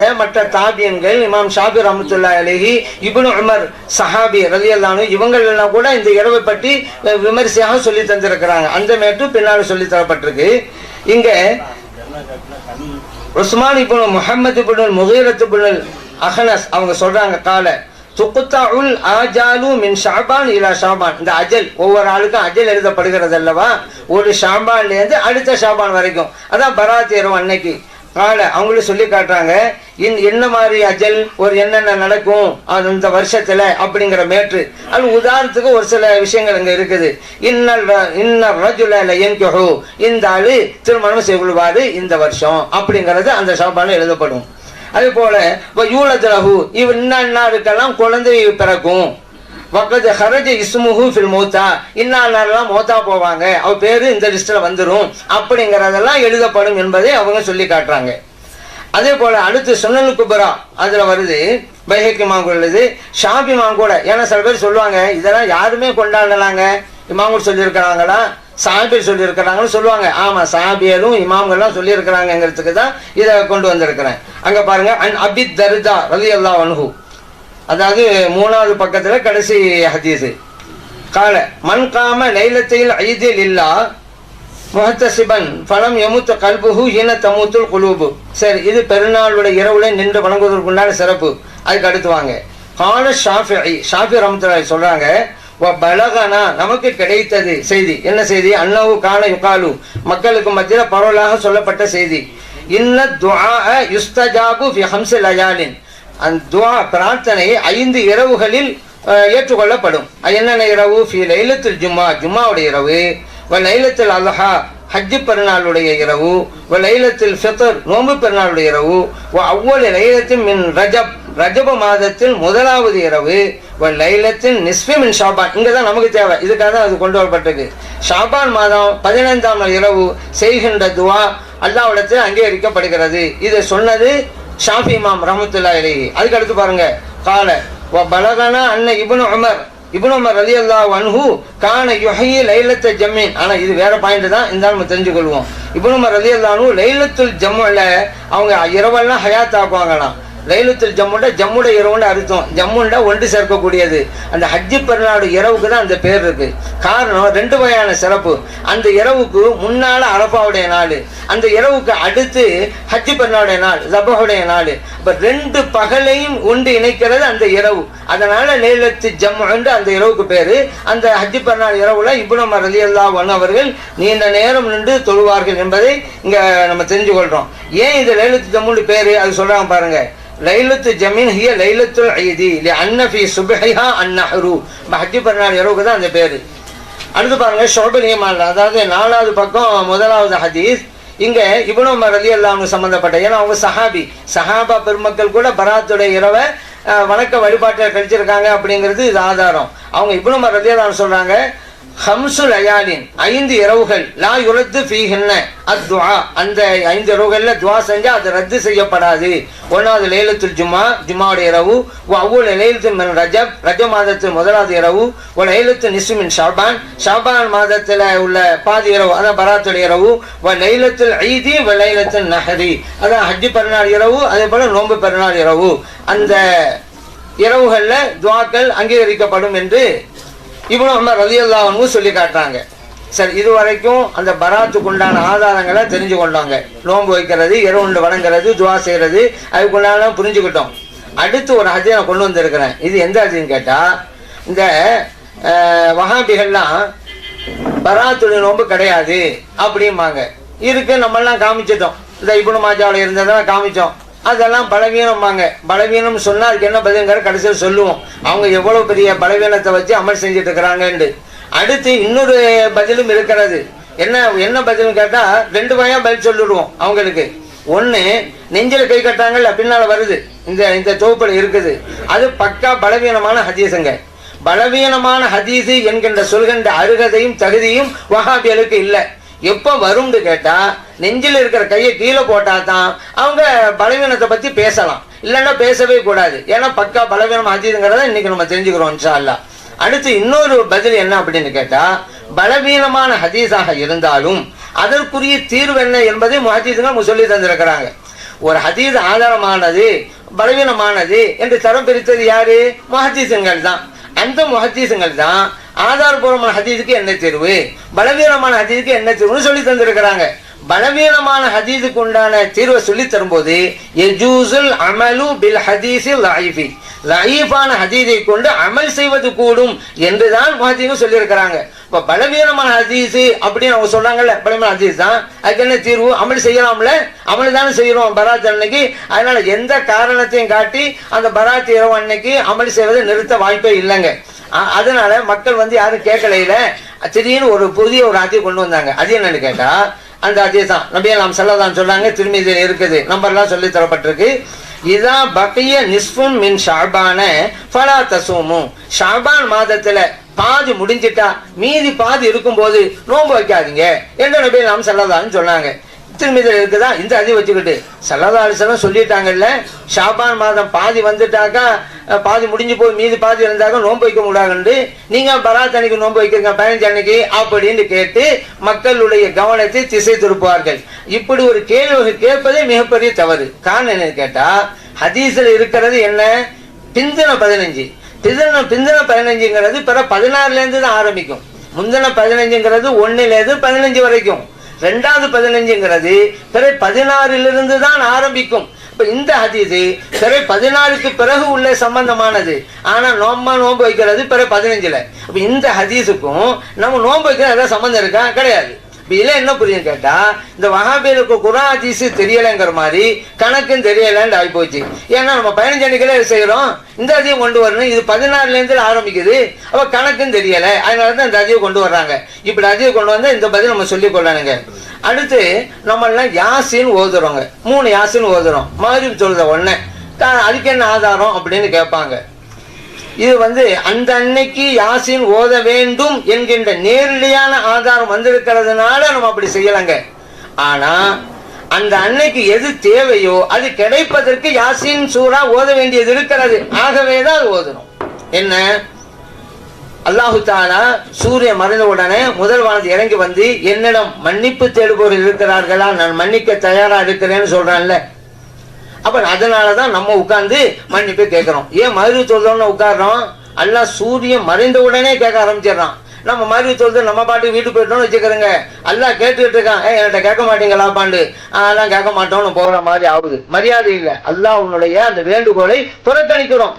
மற்ற தாபியன்கள் இமாம் ஷாபி ரஹமத்துல்லா அலஹி இபுன் உமர் சஹாபி ரலியல்லானு இவங்கள் எல்லாம் கூட இந்த இரவை பற்றி விமரிசையாக சொல்லி தந்திருக்கிறாங்க. அந்த மேட்டு பின்னால் சொல்லி தரப்பட்டிருக்கு. இங்க உஸ்மான் இபுன் முஹம்மது இப்னு முகீரத் இப்னு அஹனஸ் அவங்க சொல்றாங்க கால துக்குத்தாவுல் ஆஜாலு மின் ஷாபான் இலா ஷாபான். இந்த அஜல் ஒவ்வொரு ஆளுக்கும் அஜல் எழுதப்படுகிறது அல்லவா ஒரு ஷாபான்லேருந்து அடுத்த ஷாபான் வரைக்கும். அதான் பராத் அன்னைக்கு. அவங்களும் சொல்லி காட்டுறாங்க. இன் என்ன மாதிரி அஜல் ஒரு என்னென்ன நடக்கும் அது இந்த வருஷத்துல அப்படிங்கிற மேற்று. அது உதாரணத்துக்கு ஒரு சில விஷயங்கள் இங்க இருக்குது. இன்னல் இன்னர் ரஜுல லயன்கஹு. இந்த ஆளு திருமணம் செய்வாரு இந்த வருஷம் அப்படிங்கிறது அந்த சாப்பாடு எழுதப்படும். அதே போல இவ் இன்னென்ன இருக்கெல்லாம் குழந்தை பிறக்கும். வக்கது ஹரஜ இஸ்முஹு ஃபில் மௌத்தா. இன்னாரெல்லாம் மௌத்தா போவாங்க. அவ பேரு இந்த லிஸ்ட்ல வந்துடும் அப்படிங்கிறதெல்லாம் எழுதப்படும் என்பதை அவங்க சொல்லி காட்டுறாங்க. அதே போல அடுத்து சுனல் குபரா. அதுல வருது பைஹக்கி மாங்குள்ளது ஷாபி மாங்கூட ஏன்னா சில பேர் சொல்லுவாங்க இதெல்லாம் யாருமே கொண்டாடலாங்க. இமாங்கூர் சொல்லியிருக்கிறாங்களா? சாபியர் சொல்லியிருக்கிறாங்கன்னு சொல்லுவாங்க. ஆமா சாபியரும் இமாம்கள்லாம் சொல்லியிருக்கிறாங்கிறதுக்கு தான் இதை கொண்டு வந்திருக்கிறேன். அங்க பாருங்க அன் அபித் தர்தா ரலி அல்லா அனுகு அதாவது மூணாவது பக்கத்தில் கடைசி ஹதீஸு. கால மண் காம லைலத்தில் ஐதில் இல்லா முஹத்தசிபன் பலம் எமுத்த கல்புஹு ஹீன தமுத்துல் குலூபு. சரி இது பெருநாளுடைய இரவுல நின்று வணங்குவதற்குண்டான சிறப்பு. அதுக்கு அடுத்து வாங்க. கால ஷாஃபி ஷாஃபி ரமத்துல்லாஹி சொல்கிறாங்க வ பலகனா நமக்கு கிடைத்தது செய்தி. என்ன செய்தி? அன்னவு கால யுகாலு. மக்களுக்கு மத்தியில் பரவலாக சொல்லப்பட்ட செய்தி. இன்ன துவா யுஸ்தஜாபு ஃபி ஹம்ஸி லயாலின். அந்த துவா பிரார்த்தனை ஐந்து இரவுகளில் ஏற்றுக்கொள்ளப்படும். அது என்னென்ன இரவு? ஃபி லைலத்தில் ஜும்மா ஜும்மாவுடைய இரவு. வ லைலத்தில் அல்ஹா ஹஜ்ஜு பெருநாளுடைய இரவு. வ லைலத்தில் ஃபித்தர் நோன்பு பெருநாளுடைய இரவு. வ அவ்வளவு லைலத்தின் மின் ரஜப் ரஜப மாதத்தில் முதலாவது இரவு. வ லைலத்தின் நிஸ்ஃபி மின் ஷாபான். இங்கே தான் நமக்கு தேவை. இதுக்காக தான் அது கொண்டு வரப்பட்டிருக்கு. ஷாபான் மாதம் பதினைந்தாம் நாள் இரவு செய்கின்ற துவா அல்லாவிடத்தில் அங்கீகரிக்கப்படுகிறது. இதை சொன்னது ஷாஃபி இமாம் ரஹமத்துல்லா இலைஹி அதுக்கு அடுத்து பாருங்க. கால வ பலகனா அன்ன இப்னு உமர். இபுன் உமர் அலி அல்லாஹ் வன்ஹு கான யுஹி லைலத்த ஜம்மீன். ஆனால் இது வேற பாயிண்ட் தான். இந்த நம்ம தெரிஞ்சுக்கொள்வோம். இபுன் உமர் அலி அல்லானு லைலத்துல் ஜம்முல அவங்க இரவெல்லாம் ஹயாத் ஆக்குவாங்களாம். லைலத்துல் ஜம்முண்ட ஜம்முட இரவுன்னு அர்த்தம். ஜம்முண்ட ஒன்று சேர்க்கக்கூடியது. அந்த ஹஜ்ஜி பெருநாடு இரவுக்கு தான் அந்த பேர் இருக்கு. காரணம் ரெண்டு வகையான சிறப்பு. அந்த இரவுக்கு முன்னால அரபாவுடைய நாள். அந்த இரவுக்கு அடுத்து ஹஜ்ஜி பெருநாளுடைய நாள் ஜபஹுடைய நாள். இப்போ ரெண்டு பகலையும் ஒன்று இணைக்கிறது அந்த இரவு. அதனால லைலத்து ஜம்மு அந்த இரவுக்கு பேர். அந்த ஹஜ்ஜி பெருநாள் இரவுல இப்னு ரலி அல்லாஹ் அவர்கள் நீண்ட நேரம் நின்று தொழுவார்கள் என்பதை இங்கே நம்ம தெரிஞ்சு கொள்கிறோம் ஏன் இது லைலத்து ஜம்முன்னு பேர்? அது சொல்கிறாங்க பாருங்கள் லைலத்து ஜமீன் ஹிய லைலத்துல் ஐதி லி அன்னஃபி சுபஹிஹா அன்னஹரு மஹதி பெருநாள் இரவுக்கு தான் அந்த பேர். அடுத்து பாருங்க ஷோபனியமால் அதாவது நாலாவது பக்கம் முதலாவது ஹதீஸ். இங்கே இவ்வளோ உமர் ரலி சம்மந்தப்பட்ட ஏன்னா அவங்க சஹாபி. சஹாபா பெருமக்கள் கூட பராத்துடைய இரவை வணக்க வழிபாட்டில் கழிச்சிருக்காங்க அப்படிங்கிறது இது ஆதாரம். அவங்க இவ்வளோ உமர் சொல்கிறாங்க ஹம்சு லயாலின் ஐந்து இரவுகள் லா யுரத்து ஃபீஹின்ன அத்வா அந்த ஐந்து இரவுகள்ல துவா செஞ்சா அது ரத்து செய்யப்படாது. ஒன்றாவது லைலத்துல் ஜுமா ஜும்மாவுடைய இரவு. அவ்வளவு லைலத்துல் மின் ரஜப் ரஜ மாதத்தில் முதலாவது இரவு. ஒரு லைலத்து நிசுமின் ஷாபான். ஷாபான் மாதத்துல உள்ள பாதி இரவு அதான் பராத்துடைய இரவு. வ ஐதி வ நஹரி. அதான் ஹஜ்ஜி பெருநாள் இரவு அதே போல நோன்பு பெருநாள் இரவு. அந்த இரவுகள்ல துவாக்கள் அங்கீகரிக்கப்படும் என்று இவனும் உமர் ரலியல்லாஹு சொல்லி காட்டுறாங்க. சரி இது வரைக்கும் அந்த பராத்துக்கு உண்டான ஆதாரங்களை தெரிஞ்சு கொண்டாங்க நோன்பு வைக்கிறது இரவுண்டு வணங்குறது துவா செய்யறது அதுக்குண்டான புரிஞ்சுக்கிட்டோம். அடுத்து ஒரு ஹஜ்ஜை நான் கொண்டு வந்திருக்கிறேன். இது எந்த ஹஜ்ஜின்னு கேட்டால் இந்த வகாபிகள்லாம் பராத்துடைய நோன்பு கிடையாது அப்படிம்பாங்க. இருக்கு நம்மெல்லாம் காமிச்சிட்டோம். இந்த இபுனு மாஜாவில் இருந்ததெல்லாம் காமிச்சோம். அதெல்லாம் பலவீனம்பாங்க. பலவீனம் சொன்னா அதுக்கு என்ன பதிலுங்கிற கடைசியில் சொல்லுவோம். அவங்க எவ்வளவு பெரிய பலவீனத்தை வச்சு அமல் செஞ்சுட்டு இருக்கிறாங்கன்னு அடுத்து இன்னொரு பதிலும் இருக்கிறது. என்ன என்ன பதில்னு கேட்டா ரெண்டு வகையா பதில் சொல்லிடுவோம் அவங்களுக்கு. ஒன்று நெஞ்சில் கை கட்டாங்கல்ல பின்னால் வருது. இந்த இந்த தொகுப்பில் இருக்குது. அது பக்கா பலவீனமான ஹதீஸுங்க. பலவீனமான ஹதீஸு என்கின்ற சொல்கின்ற அருகதையும் தகுதியும் வஹாபியலுக்கு இல்லை. எப்போ வரும்னு கேட்டால் நெஞ்சில் இருக்கிற கையை கீழே போட்டால் தான் அவங்க பலவீனத்தை பற்றி பேசலாம். இல்லைன்னா பேசவே கூடாது. ஏன்னா பக்கா பலவீனம் ஹதீஸுங்கிறத இன்னைக்கு நம்ம தெரிஞ்சுக்கிறோம் இன்ஷால்லா அடுத்து இன்னொரு பதில் என்ன அப்படின்னு கேட்டால் பலவீனமான ஹதீஸாக இருந்தாலும் அதற்குரிய தீர்வு என்ன என்பதை முஹதீதுகள் சொல்லி தந்திருக்கிறாங்க. ஒரு ஹதீஸ் ஆதாரமானது பலவீனமானது என்று தரம் பிரித்தது யாரு? முஹத்தீசுங்கள் தான் அந்த முஹத்தீசுங்கள் தான் ஆதாரபூர்வமான ஹதீதுக்கு என்ன தீர்வு? பலவீனமான ஹதீதுக்கு என்ன தீர்வுன்னு சொல்லி தந்திருக்கிறாங்க. பலவீனமான ஹதீதுக்கு உண்டான தீர்வை சொல்லி தரும்போது எஜூசுல் அமலு பில் ஹதீஸில் லாயிஃபி. லாயிஃபான ஹதீதை கொண்டு அமல் செய்வது கூடும் என்றுதான் முஹத்தீங்க சொல்லியிருக்கிறாங்க. இப்போ பலவீனமான ஹதீஸ் அப்படின்னு அவங்க சொல்றாங்கல்ல பலவீன ஹதீஸ் தான். அதுக்கு என்ன தீர்வு? அமல் செய்யலாம்ல? அமல் தானே செய்யறோம் பராத் அன்னைக்கு. அதனால எந்த காரணத்தையும் காட்டி அந்த பராத் இரவு அன்னைக்கு அமல் செய்வதை நிறுத்த வாய்ப்பே இல்லைங்க. அதனால மக்கள் வந்து யாரும் கேட்கலையில திடீர்னு ஒரு புதிய ஒரு ஆட்சியை கொண்டு வந்தாங்க. அது என்னன்னு கேட்டா அந்த அதே தான். நபியா நாம் செல்லதான் சொல்றாங்க திரும்பி இது இருக்குது நம்பர்லாம் சொல்லி தரப்பட்டிருக்கு. இதா பக்கிய நிஸ்புன் மின் ஷாபான ஃபலா தசூமு. ஷாபான் மாதத்துல பாதி முடிஞ்சிட்டா மீதி பாதி இருக்கும்போது நோன்பு வைக்காதீங்க என்று நபி நாம் செல்லதான்னு சொன்னாங்க. திரும்பிதில் இருக்குதா? இந்த அதி வச்சுக்கிட்டு. சல்லதா சொல்லிட்டாங்கல்ல ஷாபான் மாதம் பாதி வந்துட்டாக்கா பாதி முடிஞ்சு போய் மீதி பாதி இருந்தாக்க நோன்பு வைக்க முடியாதுண்டு நீங்க பராத் அன்னைக்கு நோன்பு வைக்கிறீங்க பதினஞ்சு அன்னைக்கு அப்படின்னு கேட்டு மக்களுடைய கவனத்தை திசை திருப்புவார்கள். இப்படி ஒரு கேள்வி கேட்பதே மிகப்பெரிய தவறு. காரணம் என்னன்னு கேட்டா ஹதீசில் இருக்கிறது என்ன? பிந்தின பதினஞ்சு. பிந்தின பிந்தின பதினஞ்சுங்கிறது பிற பதினாறுல இருந்து தான் ஆரம்பிக்கும். முந்தின பதினஞ்சுங்கிறது ஒன்னுல இருந்து பதினஞ்சு வரைக்கும். ரெண்டாவது பதினஞ்சுங்கிறது பிறை பதினாறிலிருந்து தான் ஆரம்பிக்கும். இப்ப இந்த ஹதீஸு பிறை பதினாலுக்கு பிறகு உள்ள சம்பந்தமானது. ஆனா நோம்பா நோன்பு வைக்கிறது பிறகு பதினஞ்சுல. அப்ப இந்த ஹதீஸுக்கும் நம்ம நோன்பு வைக்கிறது ஏதாவது சம்பந்தம் இருக்கா? கிடையாது. இப்ப இதுல என்ன புரியும் கேட்டா இந்த வகாபியலுக்கு குரான் ஹதீஸ் தெரியலைங்கிற மாதிரி கணக்கும் தெரியலன்னு ஆகி போச்சு. ஏன்னா நம்ம பதினஞ்சு அன்னைக்குல செய்யறோம்? இந்த அதிகம் கொண்டு வரணும். இது பதினாறுலேருந்து ஆரம்பிக்குது. அப்போ கணக்கும் தெரியல. அதனால தான் இந்த அதிகம் கொண்டு வர்றாங்க. இப்படி அதிகம் கொண்டு வந்தால் இந்த பதில் நம்ம சொல்லிக் கொள்ளணுங்க. அடுத்து நம்மளாம் யாசின்னு ஓதுறோங்க. மூணு யாசின்னு ஓதுறோம். மாதிரி சொல்ற ஒன்று அதுக்கு என்ன ஆதாரம் அப்படின்னு கேட்பாங்க. இது வந்து அந்த அன்னைக்கு யாசின் ஓத வேண்டும் என்கின்ற நேரடியான ஆதாரம் வந்திருக்கிறதுனால நம்ம அப்படி செய்யலாங்க. ஆனா அந்த அன்னைக்கு எது தேவையோ அது கிடைப்பதற்கு யாசின் சூறா ஓத வேண்டியது இருக்கிறது. ஆகவே தான் அது ஓதணும். என்ன? அல்லாஹு தாலா சூரியன் மறைந்த உடனே முதல் வானது இறங்கி வந்து என்னிடம் மன்னிப்பு தேடுபவர்கள் இருக்கிறார்களா? நான் மன்னிக்க தயாரா இருக்கிறேன்னு சொல்றேன்ல. அப்ப அதனாலதான் நம்ம உட்கார்ந்து மன்னிப்பு கேட்கிறோம். ஏன் மறு தொழுதோன்னு உட்காடுறோம் எல்லாம் சூரியன் மறைந்த உடனே கேட்க ஆரம்பிச்சிடறான். நம்ம மாதிரி சொல்றது நம்ம பாட்டு வீட்டுக்கு போயிட்டோம்னு வச்சுக்கிறோங்க எல்லாம் கேட்டுக்கிட்டு இருக்கான். ஏ என்கிட்ட கேட்க மாட்டீங்களா பாண்டு? அதெல்லாம் கேட்க மாட்டோம்னு போகிற மாதிரி ஆகுது. மரியாதை இல்லை. எல்லாம் உன்னுடைய அந்த வேண்டுகோளை புறக்கணிக்கிறோம்.